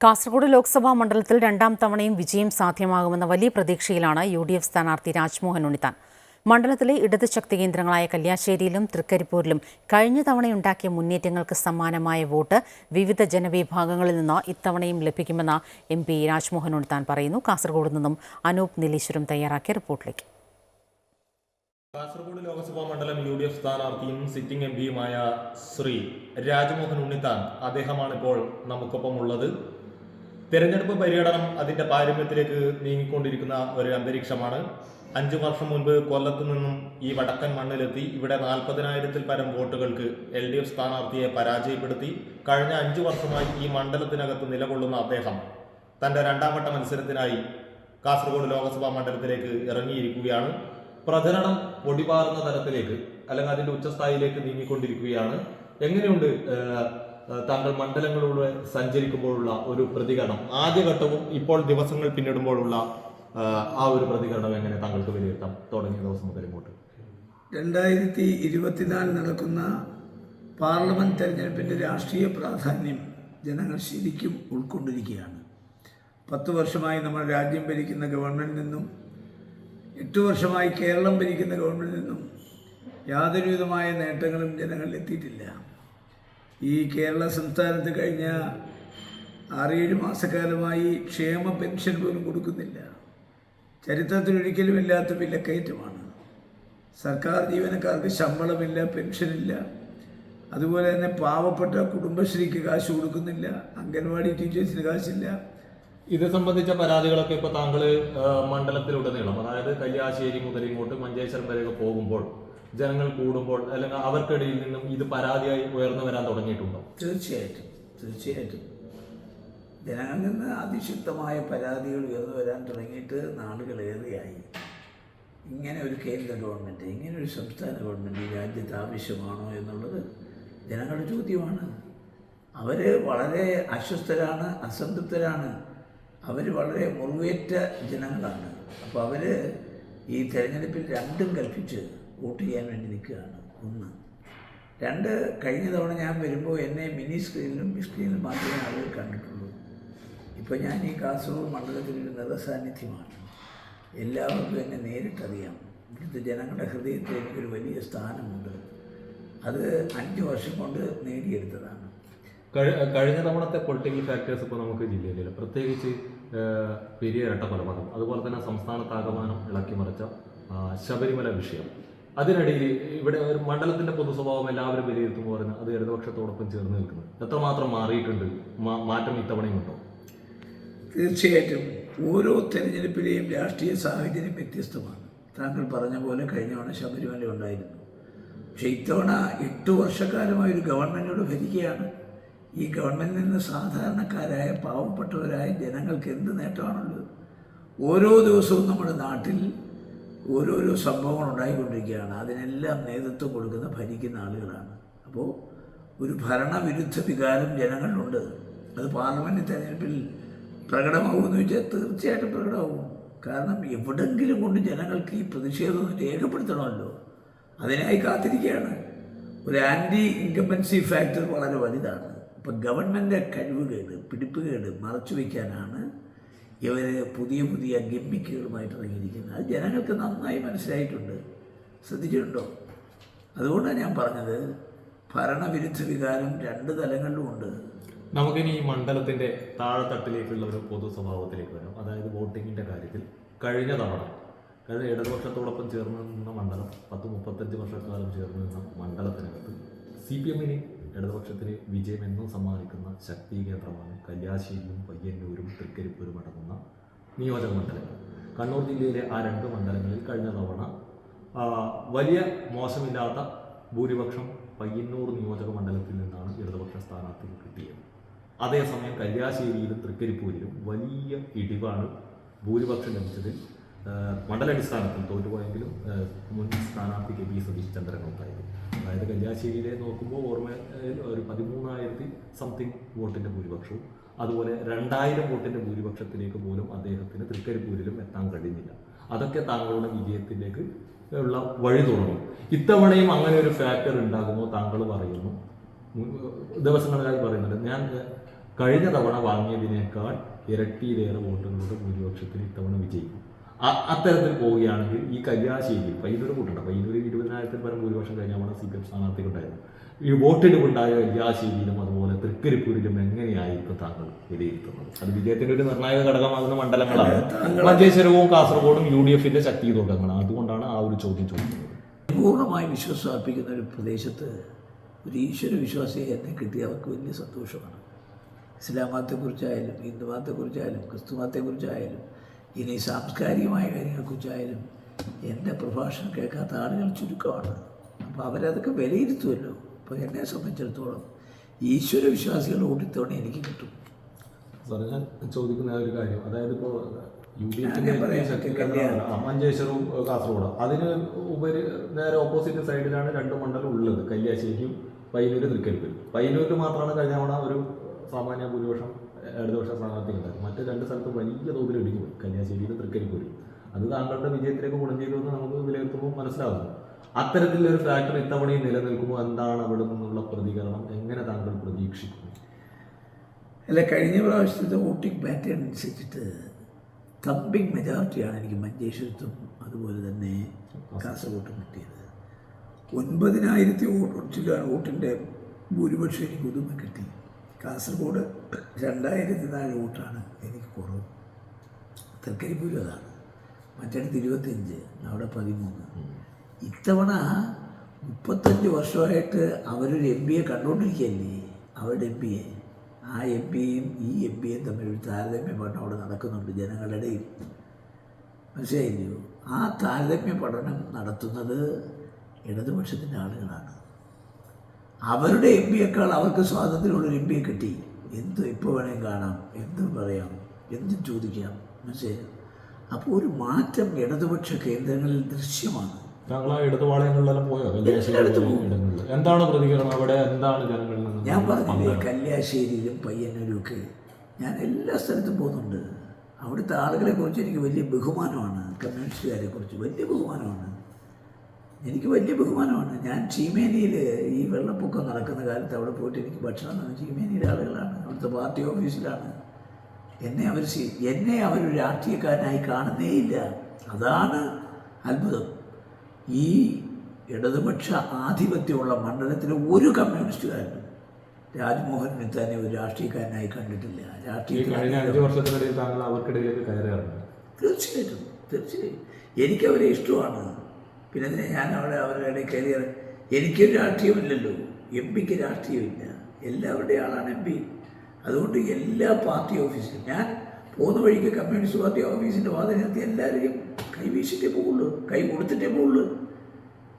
കാസർഗോഡ് ലോക്സഭാ മണ്ഡലത്തിൽ രണ്ടാം തവണയും വിജയം സാധ്യമാകുമെന്ന വലിയ പ്രതീക്ഷയിലാണ് യു ഡി എഫ് സ്ഥാനാർത്ഥി രാജ്മോഹൻ ഉണ്ണിത്താൻ. മണ്ഡലത്തിലെ ഇടത് ശക്തി കേന്ദ്രങ്ങളായ കല്യാശ്ശേരിയിലും തൃക്കരിപ്പൂരിലും കഴിഞ്ഞ തവണയുണ്ടാക്കിയ മുന്നേറ്റങ്ങൾക്ക് സമാനമായ വോട്ട് വിവിധ ജനവിഭാഗങ്ങളിൽ നിന്ന് ഇത്തവണയും ലഭിക്കുമെന്ന് എം പി രാജ്മോഹൻ ഉണ്ണിത്താൻ പറയുന്നു. കാസർഗോഡ് നിന്നും അനൂപ് നീലീശ്വരം തയ്യാറാക്കിയ റിപ്പോർട്ടിലേക്ക്. കാസർഗോഡ് ലോക്സഭാ മണ്ഡലം യു ഡി എഫ് സ്ഥാനാർത്ഥിയും സിറ്റിംഗ് എം പിയുമായ ശ്രീ രാജ്മോഹൻ ഉണ്ണിത്താൻ അദ്ദേഹമാണ് ഇപ്പോൾ നമുക്കൊപ്പം ഉള്ളത് തെരഞ്ഞെടുപ്പ് പര്യടനം അതിന്റെ പാരമ്യത്തിലേക്ക് നീങ്ങിക്കൊണ്ടിരിക്കുന്ന ഒരു അന്തരീക്ഷമാണ്. അഞ്ചു വർഷം മുൻപ് കൊല്ലത്തു നിന്നും ഈ വടക്കൻ മണ്ണിലെത്തി ഇവിടെ നാൽപ്പതിനായിരത്തിൽ പരം വോട്ടുകൾക്ക് എൽ ഡി എഫ് സ്ഥാനാർത്ഥിയെ പരാജയപ്പെടുത്തി കഴിഞ്ഞ അഞ്ചു വർഷമായി ഈ മണ്ഡലത്തിനകത്ത് നിലകൊള്ളുന്ന അദ്ദേഹം തന്റെ രണ്ടാം വട്ട മത്സരത്തിനായി കാസർഗോഡ് ലോക്സഭാ മണ്ഡലത്തിലേക്ക് ഇറങ്ങിയിരിക്കുകയാണ്. പ്രചരണം പൊടിപാറുന്ന തരത്തിലേക്ക് അല്ലെങ്കിൽ അതിന്റെ ഉച്ചസ്ഥായിലേക്ക് നീങ്ങിക്കൊണ്ടിരിക്കുകയാണ്. എങ്ങനെയുണ്ട് താങ്കൾ മണ്ഡലങ്ങളിലൂടെ സഞ്ചരിക്കുമ്പോഴുള്ള ഒരു പ്രതികരണം. ആദ്യഘട്ടവും ഇപ്പോൾ ദിവസങ്ങൾ പിന്നിടുമ്പോഴുള്ള ആ ഒരു പ്രതികരണം എങ്ങനെ താങ്കൾക്ക് വിലയിരുത്താം? തുടങ്ങിയ ദിവസം മുതൽ ഇങ്ങോട്ട്. രണ്ടായിരത്തി ഇരുപത്തിനാല് നടക്കുന്ന പാർലമെന്റ് തെരഞ്ഞെടുപ്പിന്റെ രാഷ്ട്രീയ പ്രാധാന്യം ജനങ്ങൾ ശരിക്കും ഉൾക്കൊണ്ടിരിക്കുകയാണ്. പത്ത് വർഷമായി നമ്മൾ രാജ്യം ഭരിക്കുന്ന ഗവൺമെന്റ് നിന്നും എട്ട് വർഷമായി കേരളം ഭരിക്കുന്ന ഗവൺമെന്റ് നിന്നും യാതൊരുവിധമായ നേട്ടങ്ങളും ജനങ്ങളിൽ എത്തിയിട്ടില്ല. ഈ കേരള സംസ്ഥാനത്ത് കഴിഞ്ഞ ആറേഴ് മാസക്കാലമായി ക്ഷേമ പെൻഷൻ പോലും കൊടുക്കുന്നില്ല. ചരിത്രത്തിലൊരിക്കലും ഇല്ലാത്ത വിലക്കയറ്റമാണ്. സർക്കാർ ജീവനക്കാർക്ക് ശമ്പളമില്ല പെൻഷനില്ല. അതുപോലെ തന്നെ പാവപ്പെട്ട കുടുംബശ്രീക്ക് കാശ് കൊടുക്കുന്നില്ല അംഗൻവാടി ടീച്ചേഴ്സിന് കാശില്ല. ഇത് സംബന്ധിച്ച പരാതികളൊക്കെ ഇപ്പൊ താങ്കൾ മണ്ഡലത്തിലുടനീളം. അതായത് കല്യാശ്ശേരി മുതൽ ഇങ്ങോട്ട് മഞ്ചേശ്വരം വരെയൊക്കെ പോകുമ്പോൾ ജനങ്ങൾ കൂടുമ്പോൾ അല്ലെങ്കിൽ അവർക്കിടയിൽ നിന്നും ഇത് പരാതിയായി ഉയർന്നു വരാൻ തുടങ്ങിയിട്ടുണ്ടോ? തീർച്ചയായിട്ടും തീർച്ചയായിട്ടും. ജനങ്ങളിൽ നിന്ന് അതിശക്തമായ പരാതികൾ ഉയർന്നു വരാൻ തുടങ്ങിയിട്ട് നാളുകളേറെയായി. ഇങ്ങനെ ഒരു കേന്ദ്ര ഗവൺമെന്റ് ഇങ്ങനെ ഒരു സംസ്ഥാന ഗവൺമെന്റ് രാജ്യത്ത് ആവശ്യമാണോ എന്നുള്ളത് ജനങ്ങളുടെ ചോദ്യമാണ്. അവർ വളരെ അസ്വസ്ഥരാണ് അസംതൃപ്തരാണ്. അവർ വളരെ മുറിവേറ്റ ജനങ്ങളാണ്. അപ്പോൾ അവർ ഈ തെരഞ്ഞെടുപ്പിൽ രണ്ടും കൽപ്പിച്ച് വോട്ട് ചെയ്യാൻ വേണ്ടി നിൽക്കുകയാണ്. ഒന്ന്. രണ്ട് കഴിഞ്ഞ തവണ ഞാൻ വരുമ്പോൾ എന്നെ മിനി സ്ക്രീനിലും ബിഗ് സ്ക്രീനിലും മാത്രമേ ആളുകൾ കണ്ടിട്ടുള്ളൂ. ഇപ്പോൾ ഞാൻ ഈ കാസർഗോഡ് മണ്ഡലത്തിൽ മണ്ഡലത്തിലൊരു നിറസാന്നിധ്യമാണ്. എല്ലാവർക്കും എന്നെ നേരിട്ടറിയാം. ഇവിടുത്തെ ജനങ്ങളുടെ ഹൃദയത്തിൽ എനിക്കൊരു വലിയ സ്ഥാനമുണ്ട്. അത് അഞ്ച് വർഷം കൊണ്ട് നേടിയെടുത്തതാണ്. കഴിഞ്ഞ തവണത്തെ പൊളിറ്റിക്കൽ ഫാക്ടേഴ്സ് ഇപ്പോൾ നമുക്ക് ജില്ലയിലില്ല. പ്രത്യേകിച്ച് പെരിയ ഇരട്ട കൊലപാതകം അതുപോലെ തന്നെ സംസ്ഥാനത്താകമാനം ഇളക്കി മറിച്ച ശബരിമല വിഷയം. അതിനിടയിൽ ഇവിടെ ഒരു മണ്ഡലത്തിന്റെ പൊതുസ്വഭാവം എല്ലാവരും വിലയിരുത്തുമ്പോൾ പോലെ അത് ഇടതുപക്ഷത്തോടൊപ്പം ചേർന്ന് നിൽക്കുന്നത് എത്രമാത്രം മാറിയിട്ടുണ്ട്? മാറ്റം ഇത്തവണയുമുണ്ടോ തീർച്ചയായിട്ടും. ഓരോ തെരഞ്ഞെടുപ്പിലെയും രാഷ്ട്രീയ സാഹചര്യം വ്യത്യസ്തമാണ്. താങ്കൾ പറഞ്ഞ പോലെ കഴിഞ്ഞ തവണ ശബരിമല ഉണ്ടായിരുന്നു. പക്ഷേ ഇത്തവണ എട്ട് വർഷക്കാലമായി ഒരു ഗവൺമെന്റോട് ഭരിക്കുകയാണ്. ഈ ഗവൺമെന്റിൽ നിന്ന് സാധാരണക്കാരായ പാവപ്പെട്ടവരായ ജനങ്ങൾക്ക് എന്ത് നേട്ടമാണുള്ളത്? ഓരോ ദിവസവും നമ്മുടെ നാട്ടിൽ ഓരോരോ സംഭവങ്ങൾ ഉണ്ടായിക്കൊണ്ടിരിക്കുകയാണ്. അതിനെല്ലാം നേതൃത്വം കൊടുക്കുന്ന ഭരിക്കുന്ന ആളുകളാണ്. അപ്പോൾ ഒരു ഭരണവിരുദ്ധ വികാരം ജനങ്ങളിലുണ്ട്. അത് പാർലമെന്റ് തെരഞ്ഞെടുപ്പിൽ പ്രകടമാകുമെന്ന് വെച്ചാൽ തീർച്ചയായിട്ടും പ്രകടമാകും കാരണം എവിടെങ്കിലും കൊണ്ട് ജനങ്ങൾക്ക് ഈ പ്രതിഷേധം രേഖപ്പെടുത്തണമല്ലോ. അതിനായി കാത്തിരിക്കുകയാണ്. ഒരു ആന്റി ഇൻകമ്പൻസി ഫാക്ടർ വളരെ വലുതാണ്. ഇപ്പം ഗവൺമെന്റ് കഴിവുകേട് പിടിപ്പുകേട് മറച്ചു വയ്ക്കാനാണ് ഇവർ പുതിയ പുതിയ ഗിമ്മിക്കുകളുമായിട്ട് ഇറങ്ങിയിരിക്കുന്നത്. അത് ജനങ്ങൾക്ക് നന്നായി മനസ്സിലായിട്ടുണ്ട്. ശ്രദ്ധിച്ചിട്ടുണ്ടോ? അതുകൊണ്ടാണ് ഞാൻ പറഞ്ഞത് ഭരണവിരുദ്ധ വികാരം രണ്ട് തലങ്ങളിലുമുണ്ട് നമുക്കിനി ഈ മണ്ഡലത്തിന്റെ താഴെത്തട്ടിലേക്കുള്ള ഒരു പൊതു സ്വഭാവത്തിലേക്ക് വരാം. അതായത് വോട്ടിങ്ങിന്റെ കാര്യത്തിൽ കഴിഞ്ഞ തവണ കഴിഞ്ഞ ഇടതുപക്ഷത്തോടൊപ്പം ചേർന്ന് നിന്ന മണ്ഡലം പത്ത് മുപ്പത്തഞ്ച് വർഷക്കാലം ചേർന്ന് നിന്ന മണ്ഡലത്തിനകത്ത് സി പി എമ്മിന് ഇടതുപക്ഷത്തിന് വിജയം എന്നും സമ്മാനിക്കുന്ന ശക്തി കേന്ദ്രമാണ് കല്യാശ്ശേരിയും പയ്യന്നൂരും തൃക്കരിപ്പൂരും അടങ്ങുന്ന നിയോജക മണ്ഡലങ്ങൾ. കണ്ണൂർ ജില്ലയിലെ ആ രണ്ട് മണ്ഡലങ്ങളിൽ കഴിഞ്ഞ തവണ വലിയ മോശമില്ലാത്ത ഭൂരിപക്ഷം പയ്യന്നൂർ നിയോജക മണ്ഡലത്തിൽ നിന്നാണ് ഇടതുപക്ഷ സ്ഥാനാർത്ഥിക്ക് കിട്ടിയത്. അതേസമയം കല്യാശ്ശേരിയിലും തൃക്കരിപ്പൂരിലും വലിയ ഇടിവാണ് ഭൂരിപക്ഷം ലഭിച്ചതിൽ മണ്ഡലാടിസ്ഥാനത്തിൽ തോറ്റുപോയെങ്കിലും മുൻ സ്ഥാനാർത്ഥി കെ പി സതീഷ് ചന്ദ്രൻ ഉണ്ടായിരുന്നു. അതായത് കല്യാശ്ശേരിയിലെ നോക്കുമ്പോൾ ഓർമ്മ ഒരു പതിമൂന്നായിരത്തി സംതിങ് വോട്ടിന്റെ ഭൂരിപക്ഷവും അതുപോലെ രണ്ടായിരം വോട്ടിന്റെ ഭൂരിപക്ഷത്തിലേക്ക് പോലും അദ്ദേഹത്തിന് തൃക്കരിപ്പൂരിലും എത്താൻ കഴിഞ്ഞില്ല. അതൊക്കെ താങ്കളുടെ വിജയത്തിലേക്ക് ഉള്ള വഴി തുറന്നു ഇത്തവണയും അങ്ങനെ ഒരു ഫാക്ടർ ഉണ്ടാകുമോ താങ്കൾ പറയുന്നു? ദിവസങ്ങളായി പറയുന്നുണ്ട്. ഞാൻ കഴിഞ്ഞ തവണ വാങ്ങിയതിനേക്കാൾ ഇരട്ടിയിലേറെ വോട്ടുകളുടെ ഭൂരിപക്ഷത്തിൽ ഇത്തവണ വിജയിക്കും. അത്തരത്തിൽ പോവുകയാണെങ്കിൽ ഈ കല്യാശ്ശേരി പയ്യന്നൂർ കൂട്ടണ്ട പയ്യന്നൂർ ഇരുപതിനായിരത്തിൽ പരം ഭൂരിപക്ഷം കഴിഞ്ഞ തവണ സി പി എം സ്ഥാനാർത്ഥികളുണ്ടായിരുന്നു ഈ വോട്ടെടുപ്പുണ്ടായ കല്യാശ്ശേരിയിലും അതുപോലെ തൃക്കരിപ്പൂരിലും എങ്ങനെയായിരിക്കും താങ്കൾ വിലയിരുത്തുന്നത്? അത് വിജയത്തിന്റെ ഒരു നിർണായക ഘടകമാകുന്ന മണ്ഡലങ്ങളാണ്. മഞ്ചേശ്വരവും കാസർഗോഡും യു ഡി എഫിന്റെ ശക്തി തുടങ്ങണം അതുകൊണ്ടാണ് ആ ഒരു ചോദ്യം ചോദിക്കുന്നത്. പൂർണമായി വിശ്വസിപ്പിക്കുന്ന ഒരു പ്രദേശത്ത് ഒരു ഈശ്വര വിശ്വാസിയെ എന്നെ കിട്ടിയ അവർക്ക് വലിയ സന്തോഷമാണ്. ഇസ്ലാം മതത്തെക്കുറിച്ചായാലും ഹിന്ദു മതത്തെക്കുറിച്ചായാലും ക്രിസ്തു മതത്തെക്കുറിച്ചായാലും ഇനി സാംസ്കാരികമായ കാര്യങ്ങളെക്കുറിച്ചായാലും എന്റെ പ്രഭാഷണം കേൾക്കാത്ത ആളുകൾ ചുരുക്കമാണ്. അപ്പോൾ അവരതൊക്കെ വിലയിരുത്തുമല്ലോ. അപ്പോൾ എന്നെ സംബന്ധിച്ചിടത്തോളം ഈശ്വര വിശ്വാസികളുടെ ഓടിത്തോടെ എനിക്ക് കിട്ടും. സാർ ഞാൻ ചോദിക്കുന്ന ഒരു കാര്യം. അതായത് ഇപ്പോൾ യു ഡി എഫിന്റെ മഞ്ചേശ്വരവും കാസർഗോഡ്. അതിന് ഉപരി നേരെ ഓപ്പോസിറ്റ് സൈഡിലാണ് രണ്ട് മണ്ഡലം ഉള്ളത്. കല്യാശ്ശേരിയും പയ്യന്നൂർ തൃക്കരിപ്പിൽ പയ്യന്നൂരിൽ മാത്രമാണ് കഴിഞ്ഞ തവണ സാമാന്യ ഭൂരിപക്ഷം ഇടതുപക്ഷ സ്ഥാനാർത്ഥി ഉണ്ടായത് മറ്റു രണ്ട് സ്ഥലത്തും വലിയ തോതിൽ ഇടിഞ്ഞു പോയി. കല്യാശ്ശേരിയിലും തൃക്കരിപ്പൂരും. അത് താങ്കളുടെ വിജയത്തിലേക്ക് ഗുണം ചെയ്തു എന്ന് നമുക്ക് വിലയിരുത്തുമ്പോൾ മനസ്സിലാകുന്നു അത്തരത്തിലൊരു ഫാക്ടർ ഇത്തവണയും നിലനിൽക്കുമ്പോൾ എന്താണ് അവിടെ നിന്നുള്ള പ്രതികരണം? എങ്ങനെ താങ്കൾ പ്രതീക്ഷിക്കുന്നു? അല്ല കഴിഞ്ഞ പ്രാവശ്യത്തെ വോട്ടിംഗ് പാറ്റേൺ അനുസരിച്ചിട്ട് തമ്പിങ് മെജോറിറ്റിയാണ് എനിക്ക് മഞ്ചേശ്വരത്തും അതുപോലെ തന്നെ കാസർഗോട്ടും കിട്ടിയത്. ഒൻപതിനായിരത്തി വോട്ടിലാണ് വോട്ടിന്റെ ഭൂരിപക്ഷം എനിക്ക് ഒതുമ കിട്ടി. കാസർഗോഡ് രണ്ടായിരത്തി നാല് വോട്ടാണ് എനിക്ക് കുറവ്. തൃക്കരിപ്പൂരും അതാണ്. മറ്റടുത്ത് ഇരുപത്തിയഞ്ച് അവിടെ പതിമൂന്ന്. ഇത്തവണ മുപ്പത്തഞ്ച് വർഷമായിട്ട് അവരൊരു എം പിയെ കണ്ടുകൊണ്ടിരിക്കുകയല്ലേ? അവരുടെ എം പിയെ ആ എം പിയും ഈ എം പിയും തമ്മിൽ ഒരു താരതമ്യ പഠനം അവിടെ നടക്കുന്നുണ്ട് ജനങ്ങളുടെ ഇടയിൽ. മനസ്സിലായില്ലയോ ആ താരതമ്യ പഠനം നടത്തുന്നത് ഇടതുപക്ഷത്തിന്റെ ആളുകളാണ്. അവരുടെ എം പിയേക്കാൾ അവർക്ക് സ്വാതന്ത്ര്യമുള്ളൊരു എം പിയെ കിട്ടി. എന്ത് ഇപ്പോൾ വേണേലും കാണാം എന്തും പറയാം എന്തും ചോദിക്കാം മനസ്സിലായി? അപ്പോൾ ഒരു മാറ്റം ഇടതുപക്ഷ കേന്ദ്രങ്ങളിൽ ദൃശ്യമാണ്. താങ്കൾ ആ ഇടതുപാളയങ്ങളിലെല്ലാം പോയോ? എന്താണ് പ്രതികരണം അവിടെ? എന്താണ് ജനങ്ങളിൽ ഞാൻ പറഞ്ഞില്ലേ കല്യാശ്ശേരിയിലും പയ്യന്നൂരും ഒക്കെ. ഞാൻ എല്ലാ സ്ഥലത്തും പോകുന്നുണ്ട്. അവിടുത്തെ ആളുകളെ കുറിച്ച് എനിക്ക് വലിയ ബഹുമാനമാണ്. കമ്മ്യൂണിസ്റ്റുകാരെ കുറിച്ച് വലിയ ബഹുമാനമാണ്. എനിക്ക് വലിയ ബഹുമാനമാണ്. ഞാൻ ചീമേനിയിൽ ഈ വെള്ളപ്പൊക്കം നടക്കുന്ന കാലത്ത് അവിടെ പോയിട്ട് എനിക്ക് ഭക്ഷണം തന്നെ. ചീമേനിയിലെ ആളുകളാണ്. അവിടുത്തെ പാർട്ടി ഓഫീസിലാണ്. എന്നെ അവർ എന്നെ അവർ രാഷ്ട്രീയക്കാരനായി കാണുന്നേയില്ല. അതാണ് അത്ഭുതം. ഈ ഇടതുപക്ഷ ആധിപത്യമുള്ള മണ്ഡലത്തിലെ ഒരു കമ്മ്യൂണിസ്റ്റുകാരനും രാജ്മോഹൻ തന്നെ ഒരു രാഷ്ട്രീയക്കാരനായി കണ്ടിട്ടില്ല. രാഷ്ട്രീയക്കാരൻ തീർച്ചയായിട്ടും തീർച്ചയായും എനിക്കവരെ ഇഷ്ടമാണ്. പിന്നെ ഞാൻ അവിടെ അവരുടെ ഇടയിൽ കയറിയത് എനിക്കൊരു രാഷ്ട്രീയമില്ലല്ലോ. എം പിക്ക് രാഷ്ട്രീയമില്ല. എല്ലാവരുടെയും ആളാണ് എം പി. അതുകൊണ്ട് എല്ലാ പാർട്ടി ഓഫീസിലും ഞാൻ പോകുന്ന വഴിക്ക് കമ്മ്യൂണിസ്റ്റ് പാർട്ടി ഓഫീസിന്റെ വാതിൽ നിർത്തി എല്ലാവരെയും കൈവീശിട്ടേ പോകുള്ളൂ കൈ കൊടുത്തിട്ടേ പോകുള്ളൂ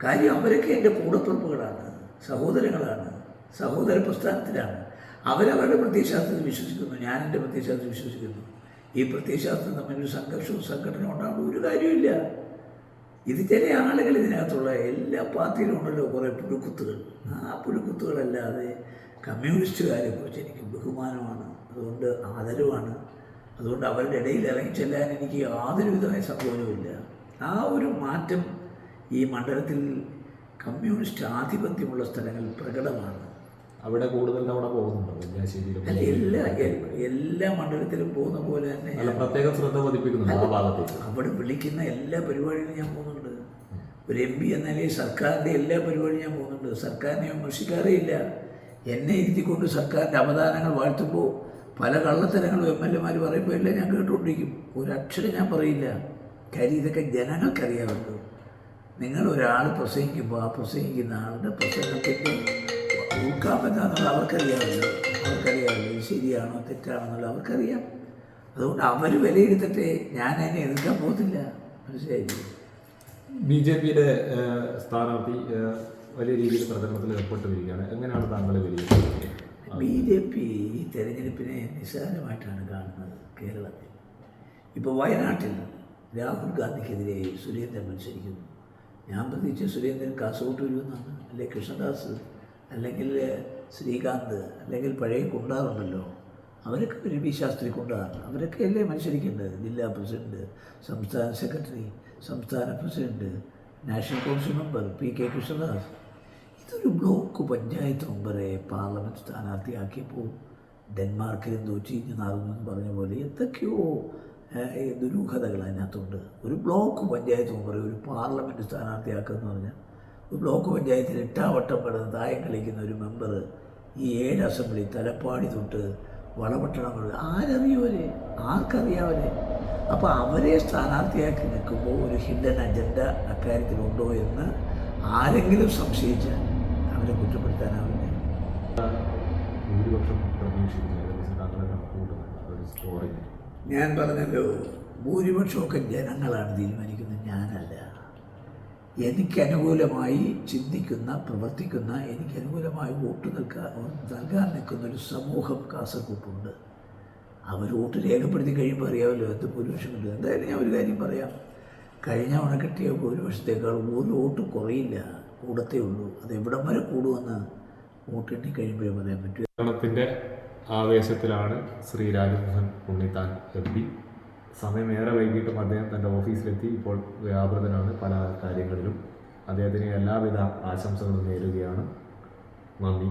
കാര്യം അവരൊക്കെ എന്റെ കൂടപ്പുറപ്പുകളാണ്. സഹോദരങ്ങളാണ്. സഹോദര പ്രസ്ഥാനത്തിലാണ്. അവരവരുടെ പ്രത്യയശാസ്ത്രത്തിൽ വിശ്വസിക്കുന്നു. ഞാൻ എന്റെ പ്രത്യയശാസ്ത്രത്തിൽ വിശ്വസിക്കുന്നു. ഈ പ്രത്യയശാസ്ത്രം തമ്മിലൊരു സംഘർഷവും സംഘടനയും ഉണ്ടാകുമ്പോൾ ഒരു കാര്യമില്ല ഇത് ചില ആളുകൾ ഇതിനകത്തുള്ള എല്ലാ പാർട്ടിയിലും ഉണ്ടല്ലോ കുറേ പുഴുക്കുത്തുകൾ. ആ പുഴുക്കുത്തുകളല്ലാതെ കമ്മ്യൂണിസ്റ്റുകാരെ കുറിച്ച് എനിക്ക് ബഹുമാനമാണ് അതുകൊണ്ട് ആദരവാണ്. അതുകൊണ്ട് അവരുടെ ഇടയിൽ ഇറങ്ങി ചെല്ലാൻ എനിക്ക് യാതൊരു വിധമായ സംഭവവുമില്ല ആ ഒരു മാറ്റം ഈ മണ്ഡലത്തിൽ കമ്മ്യൂണിസ്റ്റ് ആധിപത്യമുള്ള സ്ഥലങ്ങളിൽ പ്രകടമാണ്. അവിടെ കൂടുതൽ തവണ പോകുന്നുണ്ടോ? അല്ല എല്ലാ എല്ലാ മണ്ഡലത്തിലും പോകുന്ന പോലെ തന്നെ പ്രത്യേകം പ്രത്യേക ശ്രദ്ധ പതിപ്പിക്കുന്നുണ്ട് ആ ഭാഗത്തേക്ക്. അവിടെ വിളിക്കുന്ന എല്ലാ പരിപാടികളും ഞാൻ പോകുന്നുണ്ട്. ഒരു എം പി എന്ന നിലയിൽ സർക്കാരിന്റെ എല്ലാ പരിപാടിയും ഞാൻ പോകുന്നുണ്ട്. സർക്കാരിനെ വിമർശിക്കാറേ ഇല്ല എന്നെ ഇരുത്തിക്കൊണ്ട് സർക്കാരിന്റെ അവദാനങ്ങൾ വാഴ്ത്തുമ്പോൾ പല കള്ളത്തരങ്ങളും എം എൽ എമാർ പറയുമ്പോൾ എല്ലാം ഞാൻ കേട്ടുകൊണ്ടിരിക്കും. ഒരക്ഷരം ഞാൻ പറയില്ല. കാര്യം ഇതൊക്കെ ജനങ്ങൾക്കറിയാമല്ലോ. നിങ്ങൾ ഒരാൾ പ്രസംഗിക്കുമ്പോൾ ആ പ്രസംഗിക്കുന്ന ആളുടെ പ്രസംഗത്തിന്റെ ഉൾക്കാൻ പറ്റാന്നുള്ള അവർക്കറിയാമല്ലോ. അവർക്കറിയാമല്ലോ ഇത് ശരിയാണോ തെറ്റാണോ എന്നുള്ളത് അവർക്കറിയാം. അതുകൊണ്ട് അവർ വിലയിരുത്തട്ടെ. ഞാൻ അതിനെ എതിർക്കാൻ പോകത്തില്ല. മനസ്സിലായില്ലേ? ബി ജെ പിയുടെ സ്ഥാനാർത്ഥി വലിയ രീതിയിൽ പ്രചരണത്തിൽ ഏർപ്പെട്ട് വരികയാണ്. എങ്ങനെയാണ് താങ്കൾ വിലയിരുത്തുന്നത്? ബി ജെ പി ഈ തെരഞ്ഞെടുപ്പിനെ നിസ്സാരമായിട്ടാണ് കാണുന്നത് കേരളത്തിൽ. ഇപ്പോൾ വയനാട്ടിൽ രാഹുൽ ഗാന്ധിക്കെതിരെ സുരേന്ദ്രൻ മത്സരിക്കുന്നു. ഞാൻ പ്രതീക്ഷിച്ച സുരേന്ദ്രൻ കാസർഗോട്ട് വരുമെന്നാണ്. അല്ലെ കൃഷ്ണദാസ്? അല്ലെങ്കിൽ ശ്രീകാന്ത് അല്ലെങ്കിൽ പഴയ കുണ്ടാറുണ്ടല്ലോ. അവരൊക്കെ ഒരു ബി ശാസ്ത്രി കുണ്ടാറാണ് അവരൊക്കെ അല്ലേ മത്സരിക്കേണ്ടത് ജില്ലാ പ്രസിഡന്റ് സംസ്ഥാന സെക്രട്ടറി സംസ്ഥാന president national council member P K Krishnadas. ഇതൊരു ബ്ലോക്ക് പഞ്ചായത്ത് മെമ്പറെ പാർലമെന്റ് സ്ഥാനാർത്ഥിയാക്കിയപ്പോൾ ഡെൻമാർക്കിൽ എന്തോ നാറുമെന്ന് പറഞ്ഞ പോലെ എന്തൊക്കെയോ ദുരൂഹതകൾ അതിനകത്തുണ്ട്. ഒരു ബ്ലോക്ക് പഞ്ചായത്ത് മെമ്പറെ ഒരു പാർലമെന്റ് സ്ഥാനാർത്ഥിയാക്കുമെന്ന് പറഞ്ഞാൽ ഒരു ബ്ലോക്ക് പഞ്ചായത്തിൽ എട്ടാം വട്ടം കടന്ന് തായം കളിക്കുന്ന ഒരു മെമ്പർ ഈ ഏഴ് അസംബ്ലി തലപ്പാടി തൊട്ട് വളപട്ടണം വരെ. ആരറിയുവരെ ആർക്കറിയാവരെ അപ്പോൾ അവരെ? സ്ഥാനാർത്ഥിയാക്കി നിൽക്കുമ്പോൾ ഒരു ഹിഡൻ അജണ്ട അക്കാര്യത്തിലുണ്ടോ എന്ന് ആരെങ്കിലും സംശയിച്ചാൽ അവരെ കുറ്റപ്പെടുത്താനാവില്ല. ഞാൻ പറഞ്ഞല്ലോ ഭൂരിപക്ഷമൊക്കെ ജനങ്ങളാണ് തീരുമാനിക്കുന്നത്. ഞാനല്ല. എനിക്ക് അനുകൂലമായി ചിന്തിക്കുന്ന പ്രവർത്തിക്കുന്ന എനിക്ക് അനുകൂലമായി വോട്ട് നൽകാൻ നൽകാൻ നിൽക്കുന്ന ഒരു സമൂഹം കാസർഗോട്ടുണ്ട് അവർ വോട്ട് രേഖപ്പെടുത്തി കഴിയുമ്പോൾ അറിയാമല്ലോ എന്ത് ഭൂരിപക്ഷം കിട്ടും എന്തായാലും ഞാൻ ഒരു കാര്യം പറയാം. കഴിഞ്ഞ തവണ കിട്ടിയ ഭൂരിപക്ഷത്തേക്കാൾ ഒരു വോട്ട് കുറയില്ല. കൂടത്തേ ഉള്ളൂ. അത് എവിടെ വരെ കൂടുമെന്ന് വോട്ടെണ്ണി കഴിയുമ്പോഴേ പറയാൻ പറ്റൂ. ആവേശത്തിലാണ് ശ്രീ രാജമോഹൻ ഉണ്ണിത്താൻ എം പി. സമയമേറെ വൈകിട്ടും അദ്ദേഹം തന്റെ ഓഫീസിലെത്തി ഇപ്പോൾ വ്യാപൃതനാണ് പല കാര്യങ്ങളിലും. അദ്ദേഹത്തിന് എല്ലാവിധ ആശംസകളും നേരുകയാണ്. നന്ദി.